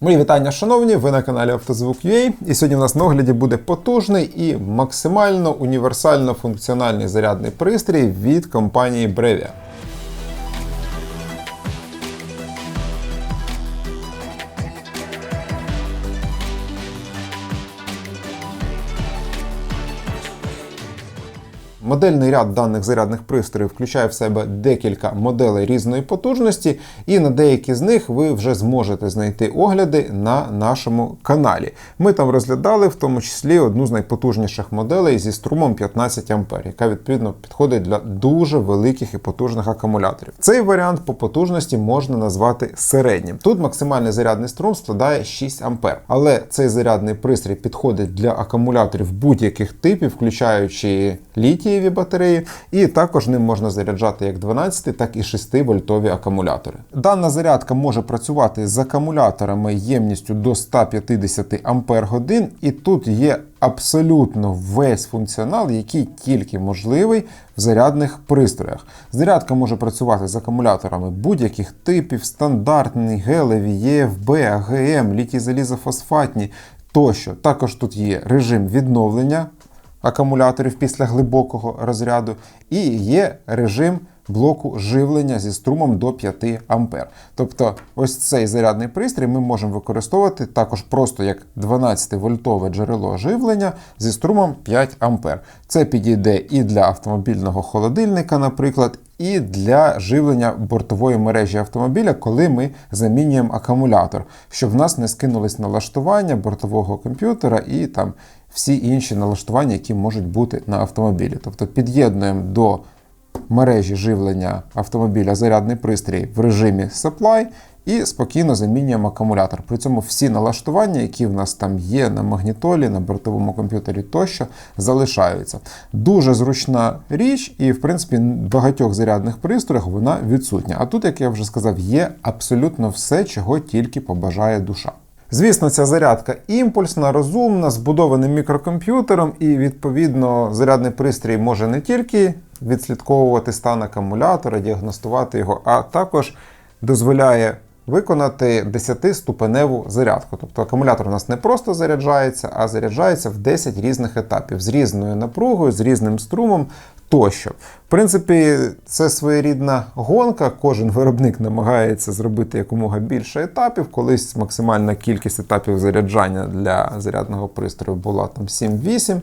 Мої вітання, шановні! Ви на каналі Автозвук.ua і сьогодні в нас на огляді буде потужний і максимально універсально функціональний зарядний пристрій від компанії Brevia. Модельний ряд даних зарядних пристроїв включає в себе декілька моделей різної потужності, і на деякі з них ви вже зможете знайти огляди на нашому каналі. Ми там розглядали в тому числі одну з найпотужніших моделей зі струмом 15 А, яка відповідно підходить для дуже великих і потужних акумуляторів. Цей варіант по потужності можна назвати середнім. Тут максимальний зарядний струм складає 6 А, але цей зарядний пристрій підходить для акумуляторів будь-яких типів, включаючи літієві батареї, і також ним можна заряджати як 12, так і 6 вольтові акумулятори. Дана зарядка може працювати з акумуляторами ємністю до 150 Ампер і тут є абсолютно весь функціонал, який тільки можливий в зарядних пристроях. Зарядка може працювати з акумуляторами будь-яких типів, стандартні, гелеві, ЄФБ, АГМ, літій залізофосфатні тощо. Також тут є режим відновлення акумуляторів після глибокого розряду, і є режим блоку живлення зі струмом до 5 А. Тобто, ось цей зарядний пристрій ми можемо використовувати також просто як 12-вольтове джерело живлення зі струмом 5 А. Це підійде і для автомобільного холодильника, наприклад. І для живлення бортової мережі автомобіля, коли ми замінюємо акумулятор, щоб в нас не скинулись налаштування бортового комп'ютера і там всі інші налаштування, які можуть бути на автомобілі. Тобто під'єднуємо до мережі живлення автомобіля зарядний пристрій в режимі Supply і спокійно замінюємо акумулятор. При цьому всі налаштування, які в нас там є на магнітолі, на бортовому комп'ютері тощо, залишаються. Дуже зручна річ, і, в принципі, в багатьох зарядних пристроях вона відсутня. А тут, як я вже сказав, є абсолютно все, чого тільки побажає душа. Звісно, ця зарядка імпульсна, розумна, збудованим мікрокомп'ютером, і відповідно зарядний пристрій може не тільки відслідковувати стан акумулятора, діагностувати його, а також дозволяє виконати 10-ступеневу зарядку. Тобто акумулятор у нас не просто заряджається, а заряджається в 10 різних етапів з різною напругою, з різним струмом тощо. В принципі, це своєрідна гонка. Кожен виробник намагається зробити якомога більше етапів. Колись максимальна кількість етапів заряджання для зарядного пристрою була там 7-8.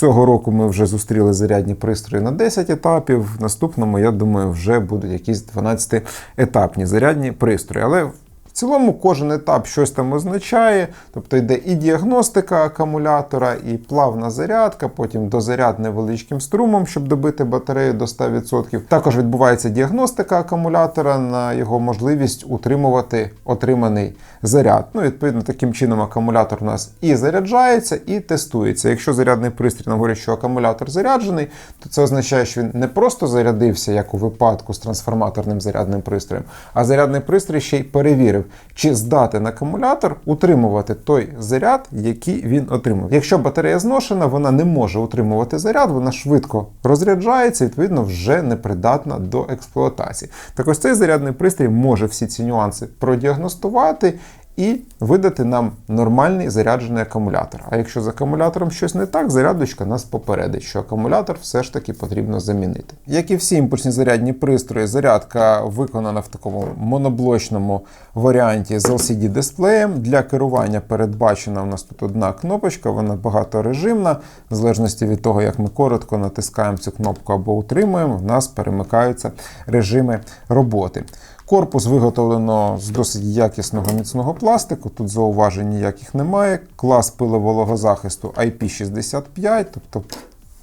Цього року ми вже зустріли зарядні пристрої на 10 етапів. В наступному, я думаю, вже будуть якісь 12-етапні зарядні пристрої. Але в цілому кожен етап щось там означає, тобто йде і діагностика акумулятора, і плавна зарядка, потім дозаряд невеличким струмом, щоб добити батарею до 100%. Також відбувається діагностика акумулятора на його можливість утримувати отриманий заряд. Ну, відповідно, таким чином акумулятор у нас і заряджається, і тестується. Якщо зарядний пристрій нам говорить, що акумулятор заряджений, то це означає, що він не просто зарядився, як у випадку з трансформаторним зарядним пристроєм, а зарядний пристрій ще й перевірив чи здатен акумулятор утримувати той заряд, який він отримав. Якщо батарея зношена, вона не може утримувати заряд, вона швидко розряджається, відповідно, вже непридатна до експлуатації. Так ось цей зарядний пристрій може всі ці нюанси продіагностувати. І видати нам нормальний заряджений акумулятор. А якщо з акумулятором щось не так, зарядочка нас попередить, що акумулятор все ж таки потрібно замінити. Як і всі імпульсні зарядні пристрої, зарядка виконана в такому моноблочному варіанті з LCD-дисплеєм. Для керування передбачена у нас тут одна кнопочка, вона багаторежимна. В залежності від того, як ми коротко натискаємо цю кнопку або утримуємо, в нас перемикаються режими роботи. Корпус виготовлено з досить якісного міцного пластику, тут зауважень ніяких немає. Клас пиловологозахисту IP65, тобто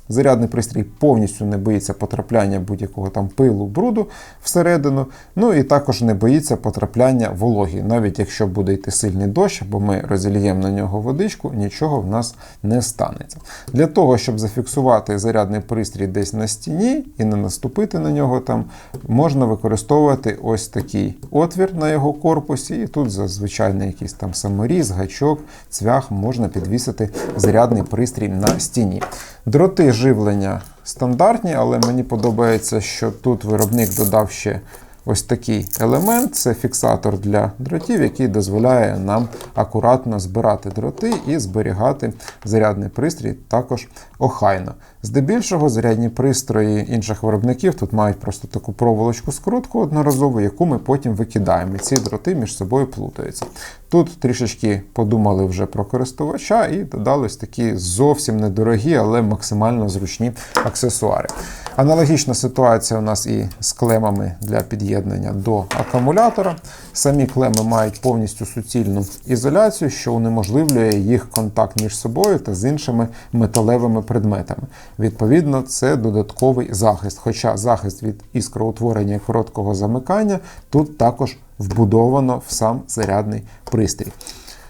зарядний пристрій повністю не боїться потрапляння будь-якого там пилу, бруду всередину. Ну і також не боїться потрапляння вологі. Навіть якщо буде йти сильний дощ, або ми розільємо на нього водичку, нічого в нас не станеться. Для того, щоб зафіксувати зарядний пристрій десь на стіні і не наступити на нього, там можна використовувати ось такий отвір на його корпусі. І тут зазвичай якийсь там саморіз, гачок, цвях можна підвісити зарядний пристрій на стіні. Дроти живлення стандартні, але мені подобається, що тут виробник додав ще ось такий елемент це фіксатор для дротів, який дозволяє нам акуратно збирати дроти і зберігати зарядний пристрій також охайно. Здебільшого зарядні пристрої інших виробників тут мають просто таку проволочку скрутку одноразову, яку ми потім викидаємо. І ці дроти між собою плутаються. Тут трішечки подумали вже про користувача і додались такі зовсім недорогі, але максимально зручні аксесуари. Аналогічна ситуація у нас і з клемами для під'єднання до акумулятора. Самі клеми мають повністю суцільну ізоляцію, що унеможливлює їх контакт між собою та з іншими металевими предметами. Відповідно, це додатковий захист. Хоча захист від іскроутворення і короткого замикання тут також вбудовано в сам зарядний пристрій.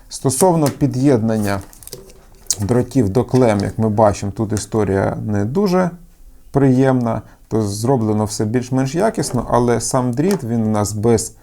Стосовно під'єднання дротів до клем, як ми бачимо, тут історія не дуже приємна, то зроблено все більш-менш якісно, але сам дріт він у нас без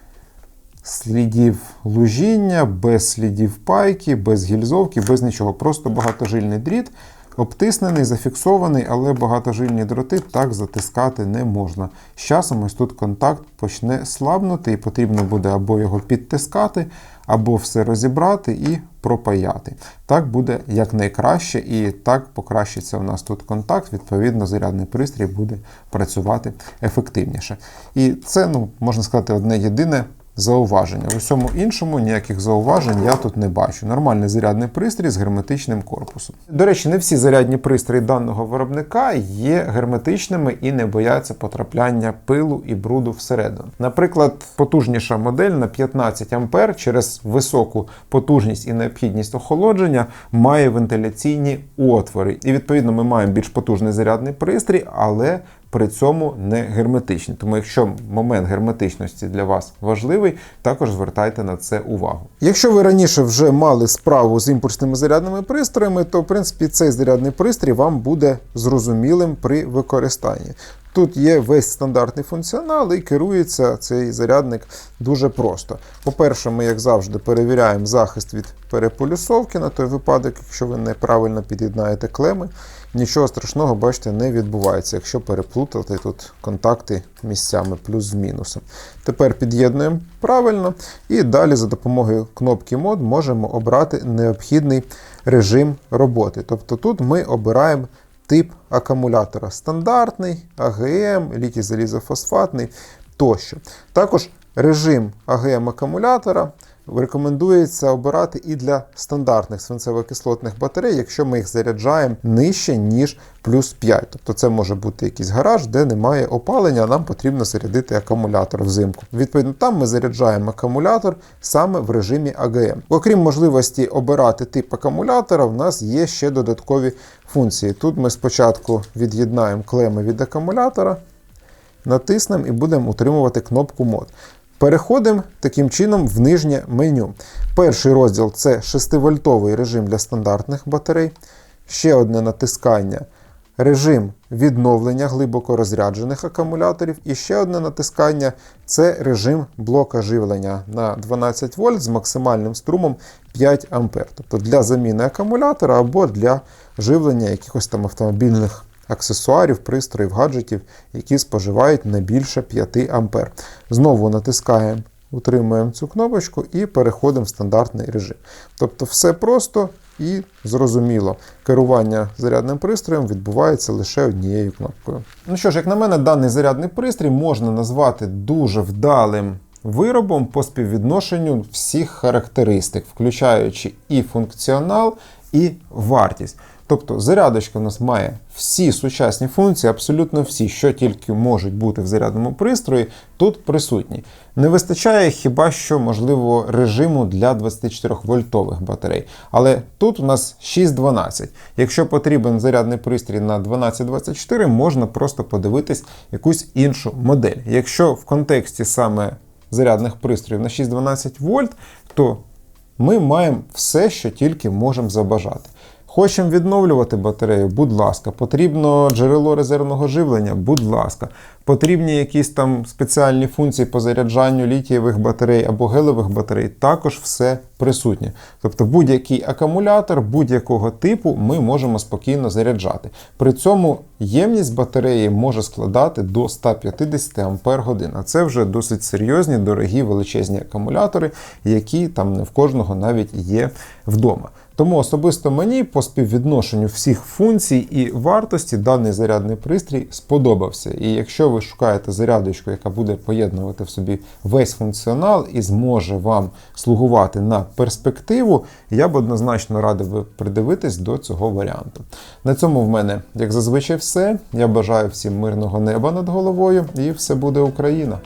слідів лужіння, без слідів пайки, без гільзовки, без нічого. Просто багатожильний дріт. Обтиснений, зафіксований, але багатожильні дроти так затискати не можна. З часом ось тут контакт почне слабнути, і потрібно буде або його підтискати, або все розібрати і пропаяти. Так буде якнайкраще, і так покращиться у нас тут контакт, відповідно, зарядний пристрій буде працювати ефективніше. І це, ну, можна сказати, одне єдине зауваження. В усьому іншому ніяких зауважень я тут не бачу. Нормальний зарядний пристрій з герметичним корпусом. До речі, не всі зарядні пристрої даного виробника є герметичними і не бояться потрапляння пилу і бруду всередину. Наприклад, потужніша модель на 15 А через високу потужність і необхідність охолодження має вентиляційні отвори. І відповідно ми маємо більш потужний зарядний пристрій, але при цьому не герметичні. Тому, якщо момент герметичності для вас важливий, також звертайте на це увагу. Якщо ви раніше вже мали справу з імпульсними зарядними пристроями, то в принципі цей зарядний пристрій вам буде зрозумілим при використанні. Тут є весь стандартний функціонал і керується цей зарядник дуже просто. По-перше, ми, як завжди, перевіряємо захист від переполюсовки на той випадок, якщо ви неправильно під'єднаєте клеми. Нічого страшного, бачите, не відбувається, якщо переплутати тут контакти місцями плюс з мінусом. Тепер під'єднуємо правильно і далі за допомогою кнопки мод можемо обрати необхідний режим роботи. Тобто тут ми обираємо тип акумулятора стандартний, АГМ, літій залізофосфатний тощо. Також режим АГМ акумулятора рекомендується обирати і для стандартних свинцево-кислотних батарей, якщо ми їх заряджаємо нижче, ніж плюс 5. Тобто це може бути якийсь гараж, де немає опалення, а нам потрібно зарядити акумулятор взимку. Відповідно, там ми заряджаємо акумулятор саме в режимі АГМ. Окрім можливості обирати тип акумулятора, в нас є ще додаткові функції. Тут ми спочатку від'єднаємо клеми від акумулятора. Натиснемо і будемо утримувати кнопку мод. Переходимо таким чином в нижнє меню. Перший розділ це 6-вольтовий режим для стандартних батарей. Ще одне натискання режим відновлення глибоко розряджених акумуляторів. І ще одне натискання це режим блока живлення на 12 вольт з максимальним струмом 5 А. Тобто для заміни акумулятора або для живлення якихось там автомобільних аксесуарів, пристроїв, гаджетів, які споживають не більше 5 А. Знову натискаємо, утримуємо цю кнопочку і переходимо в стандартний режим. Тобто все просто і зрозуміло. Керування зарядним пристроєм відбувається лише однією кнопкою. Ну що ж, як на мене, даний зарядний пристрій можна назвати дуже вдалим. Виробом по співвідношенню всіх характеристик, включаючи і функціонал, і вартість. Тобто зарядочка у нас має всі сучасні функції, абсолютно всі, що тільки можуть бути в зарядному пристрої, тут присутні. Не вистачає хіба що, можливо, режиму для 24 вольтових батарей. Але тут у нас 6.12. Якщо потрібен зарядний пристрій на 1224, можна просто подивитись якусь іншу модель. Якщо в контексті саме зарядних пристроїв на 6-12 вольт, то ми маємо все, що тільки можемо забажати. Хочемо відновлювати батарею, будь ласка, потрібно джерело резервного живлення, будь ласка. Потрібні якісь там спеціальні функції по заряджанню літієвих батарей або гелевих батарей, також все присутнє. Тобто будь-який акумулятор будь-якого типу ми можемо спокійно заряджати. При цьому ємність батареї може складати до 150 Ампер годин. А це вже досить серйозні, дорогі, величезні акумулятори, які там не в кожного навіть є вдома. Тому особисто мені по співвідношенню всіх функцій і вартості даний зарядний пристрій сподобався. І якщо ви шукаєте зарядочку, яка буде поєднувати в собі весь функціонал і зможе вам слугувати на перспективу, я б однозначно радив придивитись до цього варіанту. На цьому в мене, як зазвичай, все. Я бажаю всім мирного неба над головою, і все буде Україна.